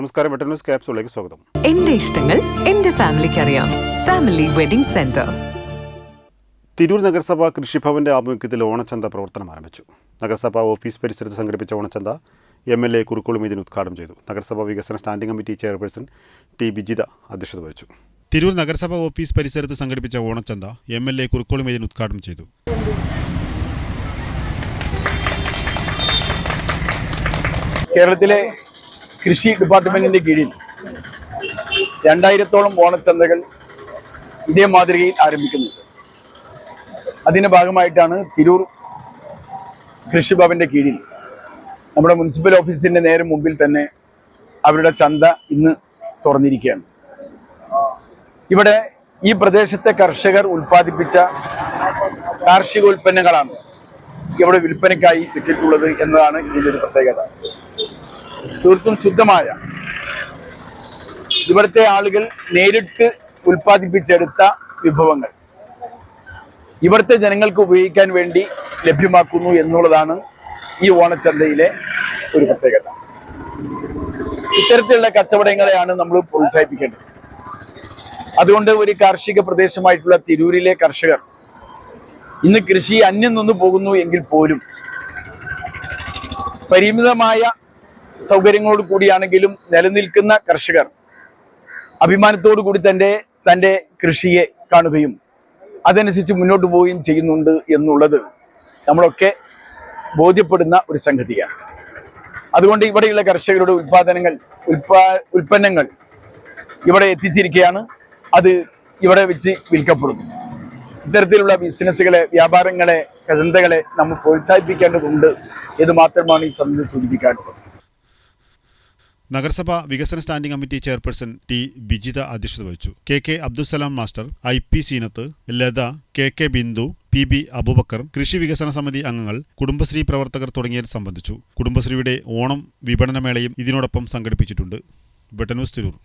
നമസ്കാരം butter news ക്യാപ്സിലേക്ക് സ്വാഗതം. എന്റെ ഇഷ്ടങ്ങൾ എന്റെ ഫാമിലിക്ക് അറിയാം ഫാമിലി വെഡിംഗ് സെന്റർ. തിരൂർ നഗരസഭ കൃഷിഭവന്റെ ആഭിമുഖ്യത്തിൽ ഓണച്ചന്ത പ്രവർത്തനം ആരംഭിച്ചു. നഗരസഭ ഓഫീസ് പരിസരത്ത് സംഘടിപ്പിച്ച ഓണച്ചന്ത എം എൽ എ കുറുക്കോളും ഇതിന് ഉദ്ഘാടനം ചെയ്തു. നഗരസഭാ വികസന standing committee chairperson T Bijitha അധ്യക്ഷത വഹിച്ചു. തിരൂർ നഗരസഭ ഓഫീസ് പരിസരത്ത് സംഘടിപ്പിച്ച ഓണച്ചന്ത എം എൽ എ കുറുക്കോളും ഇതിന് ഉദ്ഘാടനം ചെയ്തു. കേരളത്തിലെ കൃഷി ഡിപ്പാർട്ട്മെന്റിന്റെ കീഴിൽ രണ്ടായിരത്തോളം ഓണച്ചന്തകൾ ഇതേ മാതൃകയിൽ ആരംഭിക്കുന്നുണ്ട് അതിന്റെ ഭാഗമായിട്ടാണ് തിരൂർ കൃഷിഭവന്റെ കീഴിൽ നമ്മുടെ മുനിസിപ്പൽ ഓഫീസിന്റെ നേരെ മുമ്പിൽ തന്നെ അവരുടെ ചന്ത ഇന്ന് തുറന്നിരിക്കുകയാണ്. ഇവിടെ ഈ പ്രദേശത്തെ കർഷകർ ഉൽപ്പാദിപ്പിച്ച കാർഷിക ഉൽപ്പന്നങ്ങളാണ് ഇവിടെ വിൽപ്പനയ്ക്കായി വെച്ചിട്ടുള്ളത് എന്നതാണ് ഇതിന്റെ ഒരു പ്രത്യേകത. തീർത്തും ശുദ്ധമായ. ഇവിടുത്തെ ആളുകൾ നേരിട്ട് ഉൽപ്പാദിപ്പിച്ചെടുത്ത വിഭവങ്ങൾ. ഇവിടുത്തെ ജനങ്ങൾക്ക് ഉപയോഗിക്കാൻ വേണ്ടി ലഭ്യമാക്കുന്നു എന്നുള്ളതാണ് ഈ ഓണച്ചന്തയിലെ ഒരു പ്രത്യേകത. ഇത്തരത്തിലുള്ള കച്ചവടങ്ങളെയാണ് നമ്മൾ പ്രോത്സാഹിപ്പിക്കേണ്ടത്. അതുകൊണ്ട് ഒരു കാർഷിക പ്രദേശമായിട്ടുള്ള തിരൂരിലെ കർഷകർ ഇന്ന് കൃഷി അന്യം നിന്ന് പോകുന്നു എങ്കിൽ പോലും പരിമിതമായ സൗകര്യങ്ങളോട് കൂടിയാണെങ്കിലും നിലനിൽക്കുന്ന കർഷകർ അഭിമാനത്തോടു കൂടി തന്റെ തന്റെ കൃഷിയെ കാണുകയും അതനുസരിച്ച് മുന്നോട്ട് പോവുകയും ചെയ്യുന്നുണ്ട് എന്നുള്ളത് നമ്മളൊക്കെ ബോധ്യപ്പെടുന്ന ഒരു സംഗതിയാണ്. അതുകൊണ്ട് ഇവിടെയുള്ള കർഷകരുടെ ഉൽപാദനങ്ങൾ ഉൽപാ ഉൽപ്പന്നങ്ങൾ ഇവിടെ എത്തിച്ചിരിക്കുകയാണ്. അത് ഇവിടെ വെച്ച് വിൽക്കപ്പെടുന്നു. ഇത്തരത്തിലുള്ള ബിസിനസ്സുകളെ വ്യാപാരങ്ങളെ ചന്തകളെ നമ്മൾ പ്രോത്സാഹിപ്പിക്കേണ്ടതുണ്ട് എന്ന് മാത്രമാണ് ഈ സംഗതി സൂചിപ്പിക്കാനുള്ളത് നഗരസഭ വികസന standing committee chairperson T Bijitha അധ്യക്ഷത വഹിച്ചു. K K Abdussalam master I P Seenath Latha K K Bindu P B Aboobacker കൃഷി വികസന സമിതി അംഗങ്ങൾ കുടുംബശ്രീ പ്രവർത്തകർ തുടങ്ങിയവർ സംബന്ധിച്ചു. കുടുംബശ്രീയുടെ ഓണം വിപണനമേളയും ഇതിനോടൊപ്പം സംഘടിപ്പിച്ചിട്ടുണ്ട്. വെട്ടന്യൂസ് തിരൂർ.